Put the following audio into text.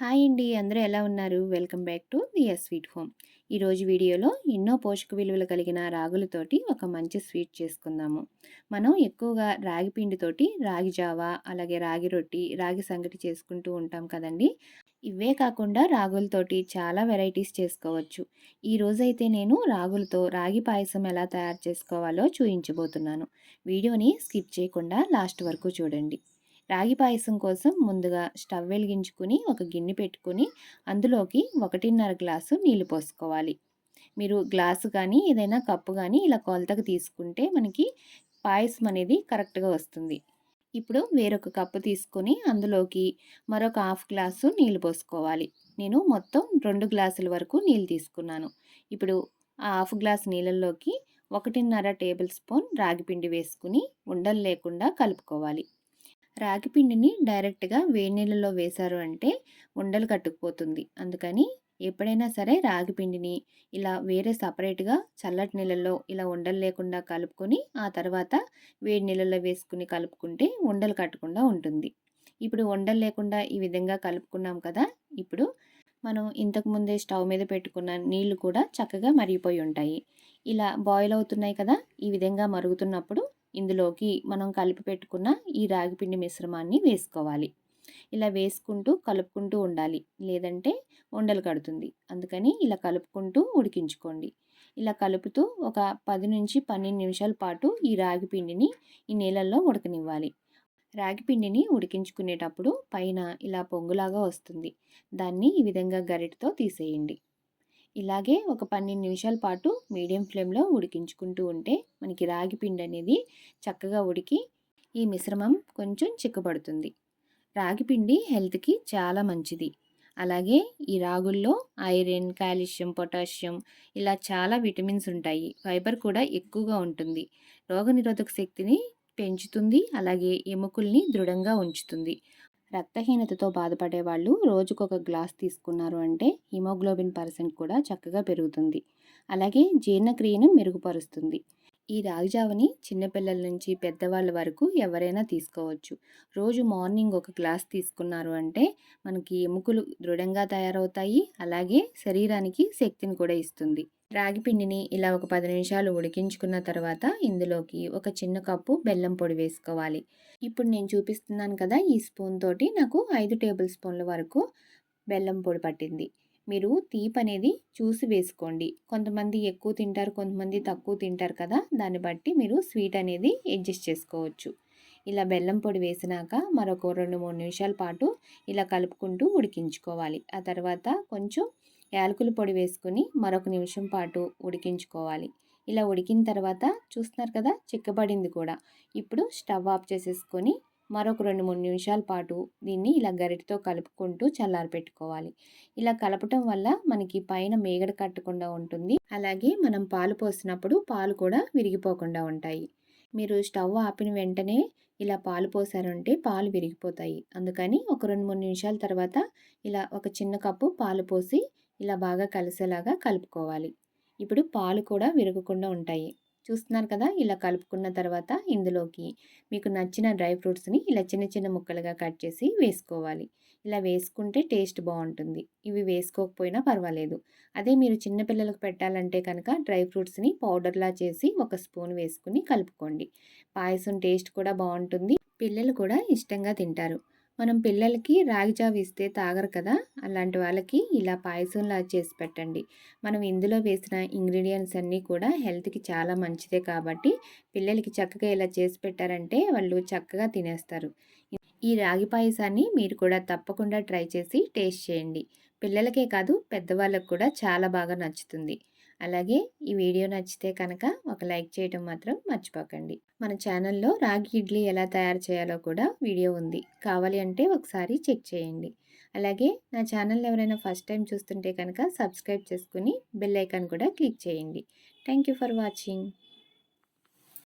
Hi అండి. అందరూ ఎలా ఉన్నారు? Welcome back to the sweet home. ఈరోజు వీడియోలో ఎన్నో పోషక విలువలు కలిగిన రాగులతోటి ఒక మంచి స్వీట్ చేసుకుందాము. మనం ఎక్కువగా రాగి పిండితోటి రాగి జావా అలాగే రాగి రొట్టి రాగి సంగటి చేసుకుంటూ ఉంటాం కదండి. ఇవే కాకుండా రాగులతోటి చాలా వెరైటీస్ చేసుకోవచ్చు. ఈ రోజైతే నేను రాగులతో రాగి పాయసం ఎలా తయారు చేసుకోవాలో చూపించబోతున్నాను వీడియోని స్కిప్ చేయకుండా లాస్ట్ వరకు చూడండి. రాగి పాయసం కోసం ముందుగా స్టవ్ వెలిగించుకుని ఒక గిన్నె పెట్టుకుని అందులోకి ఒకటిన్నర గ్లాసు నీళ్ళు పోసుకోవాలి. మీరు గ్లాసు కానీ ఏదైనా కప్పు కానీ ఇలా కొలతకు తీసుకుంటే మనకి పాయసం అనేది కరెక్ట్గా వస్తుంది. ఇప్పుడు వేరొక కప్పు తీసుకొని అందులోకి మరొక హాఫ్ గ్లాసు నీళ్ళు పోసుకోవాలి. నేను మొత్తం రెండు గ్లాసుల వరకు నీళ్ళు తీసుకున్నాను. ఇప్పుడు ఆ హాఫ్ గ్లాస్ నీళ్ళల్లోకి ఒకటిన్నర టేబుల్ స్పూన్ రాగిపిండి వేసుకుని ఉండలు లేకుండా కలుపుకోవాలి. రాగి పిండిని డైరెక్ట్గా వేడి నీళ్ళలో వేశారు అంటే ఉండలు కట్టుకుపోతుంది. అందుకని ఎప్పుడైనా సరే రాగి పిండిని ఇలా వేరే సపరేట్గా చల్లటి నీళ్ళల్లో ఇలా ఉండలు లేకుండా కలుపుకొని ఆ తర్వాత వేడి నీళ్ళల్లో వేసుకుని కలుపుకుంటే ఉండలు కట్టకుండా ఉంటుంది. ఇప్పుడు ఉండలు లేకుండా ఈ విధంగా కలుపుకున్నాం కదా! ఇప్పుడు మనం ఇంతకుముందే స్టవ్ మీద పెట్టుకున్న నీళ్ళు కూడా చక్కగా మరిగిపోయి ఉంటాయి. ఇలా బాయిల్ అవుతున్నాయి కదా! ఈ విధంగా మరుగుతున్నప్పుడు ఇందులోకి మనం కలిపి పెట్టుకున్న ఈ రాగిపిండి మిశ్రమాన్ని వేసుకోవాలి. ఇలా వేసుకుంటూ కలుపుకుంటూ ఉండాలి. లేదంటే ఉండలు కడుతుంది. అందుకని ఇలా కలుపుకుంటూ ఉడికించుకోండి. ఇలా కలుపుతూ ఒక పది నుంచి పన్నెండు నిమిషాల పాటు ఈ రాగి పిండిని ఈ నీళ్ళల్లో ఉడకనివ్వాలి. రాగి పిండిని ఉడికించుకునేటప్పుడు పైన ఇలా పొంగులాగా వస్తుంది. దాన్ని ఈ విధంగా గరిటతో తీసేయండి. ఇలాగే ఒక పన్నెండు నిమిషాల పాటు మీడియం ఫ్లేమ్లో ఉడికించుకుంటూ ఉంటే మనకి రాగి పిండి అనేది చక్కగా ఉడికి ఈ మిశ్రమం కొంచెం చిక్కబడుతుంది. రాగి పిండి హెల్త్కి చాలా మంచిది. అలాగే ఈ రాగుల్లో ఐరన్ కాల్షియం పొటాషియం ఇలా చాలా విటమిన్స్ ఉంటాయి. ఫైబర్ కూడా ఎక్కువగా ఉంటుంది. రోగనిరోధక శక్తిని పెంచుతుంది. అలాగే ఎముకల్ని దృఢంగా ఉంచుతుంది. రక్తహీనతతో బాధపడే వాళ్ళు రోజుకొక గ్లాస్ తీసుకున్నారు అంటే హిమోగ్లోబిన్ పర్సెంట్ కూడా చక్కగా పెరుగుతుంది. అలాగే జీర్ణక్రియను మెరుగుపరుస్తుంది. ఈ రాగిజావని చిన్నపిల్లల నుంచి పెద్దవాళ్ళ వరకు ఎవరైనా తీసుకోవచ్చు. రోజు మార్నింగ్ ఒక గ్లాస్ తీసుకున్నారు అంటే మనకి ఎముకలు దృఢంగా తయారవుతాయి. అలాగే శరీరానికి శక్తిని కూడా ఇస్తుంది. రాగి పిండిని ఇలా ఒక పది నిమిషాలు ఉడికించుకున్న తర్వాత ఇందులోకి ఒక చిన్న కప్పు బెల్లం పొడి వేసుకోవాలి. ఇప్పుడు నేను చూపిస్తున్నాను కదా ఈ స్పూన్ తోటి నాకు ఐదు టేబుల్ స్పూన్ల వరకు బెల్లం పొడి పట్టింది. మీరు తీపి అనేది చూసి వేసుకోండి. కొంతమంది ఎక్కువ తింటారు కొంతమంది తక్కువ తింటారు కదా దాన్ని బట్టి మీరు స్వీట్ అనేది అడ్జస్ట్ చేసుకోవచ్చు. ఇలా బెల్లం పొడి వేసినాక మరొక రెండు మూడు నిమిషాల పాటు ఇలా కలుపుకుంటూ ఉడికించుకోవాలి. ఆ తర్వాత కొంచెం యాలకుల పొడి వేసుకుని మరొక నిమిషం పాటు ఉడికించుకోవాలి. ఇలా ఉడికిన తర్వాత చూస్తున్నారు కదా చిక్కబడింది కూడా. ఇప్పుడు స్టవ్ ఆఫ్ చేసేసుకొని మరొక రెండు మూడు నిమిషాల పాటు దీన్ని ఇలా గరిటతో కలుపుకుంటూ చల్లారి పెట్టుకోవాలి ఇలా కలపటం వల్ల మనకి పైన మేగడ కట్టకుండా ఉంటుంది. అలాగే మనం పాలు పోసినప్పుడు పాలు కూడా విరిగిపోకుండా ఉంటాయి. మీరు స్టవ్ ఆపిన వెంటనే ఇలా పాలు పోసారంటే పాలు విరిగిపోతాయి. అందుకని ఒక రెండు మూడు నిమిషాల తర్వాత ఇలా ఒక చిన్న కప్పు పాలు పోసి ఇలా బాగా కలిసేలాగా కలుపుకోవాలి. ఇప్పుడు పాలు కూడా విరగకుండా ఉంటాయి. చూస్తున్నారు కదా! ఇలా కలుపుకున్న తర్వాత ఇందులోకి మీకు నచ్చిన డ్రై ఫ్రూట్స్ని ఇలా చిన్న చిన్న ముక్కలుగా కట్ చేసి వేసుకోవాలి. ఇలా వేసుకుంటే టేస్ట్ బాగుంటుంది. ఇవి వేసుకోకపోయినా పర్వాలేదు. అదే మీరు చిన్నపిల్లలకు పెట్టాలంటే కనుక డ్రై ఫ్రూట్స్ని పౌడర్లా చేసి ఒక స్పూన్ వేసుకుని కలుపుకోండి. పాయసం టేస్ట్ కూడా బాగుంటుంది. పిల్లలు కూడా ఇష్టంగా తింటారు. మనం పిల్లలకి రాగి జావ ఇస్తే తాగరు కదా! అలాంటి వాళ్ళకి ఇలా పాయసంలా చేసి పెట్టండి. మనం ఇందులో వేసిన ఇంగ్రీడియంట్స్ అన్నీ కూడా హెల్త్కి చాలా మంచిదే కాబట్టి పిల్లలకి చక్కగా ఇలా చేసి పెట్టారంటే వాళ్ళు చక్కగా తినేస్తారు. ఈ రాగి పాయసాన్ని మీరు కూడా తప్పకుండా ట్రై చేసి టేస్ట్ చేయండి. పిల్లలకే కాదు పెద్దవాళ్ళకు కూడా చాలా బాగా నచ్చుతుంది. అలాగే ఈ వీడియో నచ్చితే కనుక ఒక లైక్ చేయటం మాత్రం మర్చిపోకండి. మన ఛానల్లో రాగి ఇడ్లీ ఎలా తయారు చేయాలో కూడా వీడియో ఉంది. కావాలి అంటే ఒకసారి చెక్ చేయండి. అలాగే నా ఛానల్ ఎవరైనా ఫస్ట్ టైం చూస్తుంటే కనుక సబ్స్క్రైబ్ చేసుకుని బెల్ ఐకాన్ కూడా క్లిక్ చేయండి. Thank for watching.